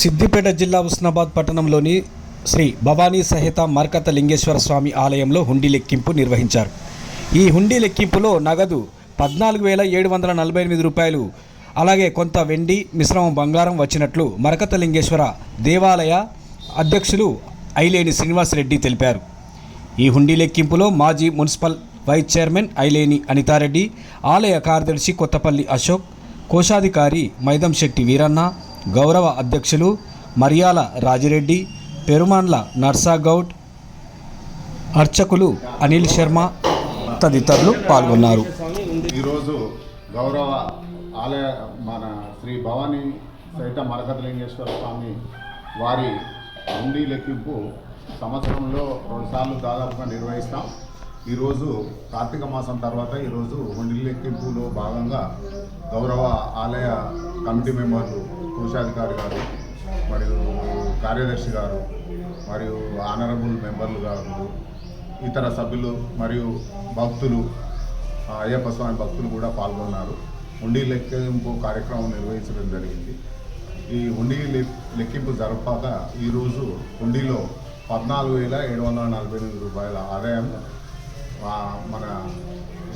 సిద్దిపేట జిల్లా ఉస్నాబాద్ పట్టణంలోని శ్రీ భవానీ సహిత మర్కత లింగేశ్వర స్వామి ఆలయంలో హుండీ లెక్కింపు నిర్వహించారు. ఈ హుండీ లెక్కింపులో నగదు పద్నాలుగు వేల ఏడు వందల నలభై ఎనిమిది రూపాయలు అలాగే కొంత వెండి మిశ్రమం బంగారం వచ్చినట్లు మరకత లింగేశ్వర దేవాలయ అధ్యక్షులు ఐలేని శ్రీనివాసరెడ్డి తెలిపారు. ఈ హుండీ లెక్కింపులో మాజీ municipal vice chairman Aileni Anithareddy ఆలయ కార్యదర్శి కొత్తపల్లి అశోక్ కోశాధికారి మైదంశెట్టి వీరన్న గౌరవ అధ్యక్షులు మరియాల రాజిరెడ్డి పెరుమాన్ల నర్సాగౌడ్ అర్చకులు అనిల్ శర్మ తదితరులు పాల్గొన్నారు. ఈరోజు గౌరవ ఆలయ మన శ్రీ భవానీ సహిత మరకతలింగేశ్వర స్వామి వారి హుండీ లెక్కింపు సంవత్సరంలో రెండుసార్లు దాదాపుగా నిర్వహిస్తాం. ఈరోజు కార్తీక మాసం తర్వాత ఈరోజు హుండీ లెక్కింపులో భాగంగా గౌరవ ఆలయ కమిటీ మెంబర్లు కోశాధికారి గారు మరియు కార్యదర్శి గారు మరియు ఆనరబుల్ మెంబర్లు గారు ఇతర సభ్యులు మరియు భక్తులు అయ్యప్ప స్వామి భక్తులు కూడా పాల్గొన్నారు. హుండీ లెక్కింపు కార్యక్రమం నిర్వహించడం జరిగింది. ఈ హుండీ లెక్కింపు జరపాక ఈరోజు హుండీలో పద్నాలుగు వేల ఏడు వందల నలభై ఎనిమిది రూపాయల ఆదాయం మన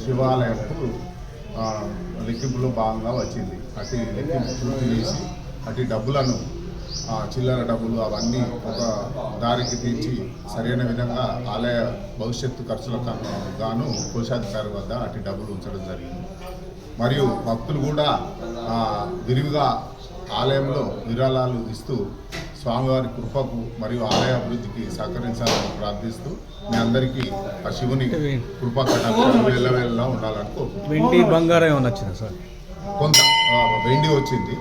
శివాలయంకు లెక్కింపులో భాగంగా వచ్చింది. అటు లెక్కింపు పూర్తి చేసి అటు డబ్బులను ఆ, చిల్లర డబ్బులు అవన్నీ ఒక దారికి తీర్చి సరైన విధంగా ఆలయ భవిష్యత్తు ఖర్చులకు గాను కోశాధికారి వద్ద అటు డబ్బులు ఉంచడం జరిగింది. మరియు భక్తులు కూడా విరివిగా ఆలయంలో విరాళాలు ఇస్తూ స్వామివారి కృపకు మరియు ఆలయ అభివృద్ధికి సహకరించాలని ప్రార్థిస్తూ మీ అందరికీ ఆ శివుని కృపా కటాక్షాలు వెళ్ళవేళ్ళ ఉండాలని కోరుకుంటున్నాను బంగారం ఏమైనా వచ్చింది సార్? కొంత వెండి వచ్చింది.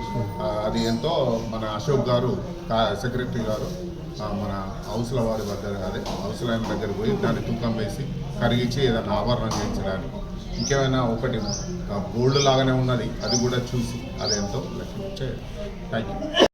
అది ఎంతో మన అశోక్ గారు సెక్రటరీ గారు మన హౌస్ల వారి దగ్గర అదే హౌస్ల దగ్గర పోయి దాన్ని తూకం వేసి కరిగించి ఏదైనా ఆభరణం చేయించడానికి. ఇంకేమైనా ఒకటి గోల్డ్ లాగానే ఉన్నది. అది కూడా చూసి అది ఎంతో లెక్క. Thank you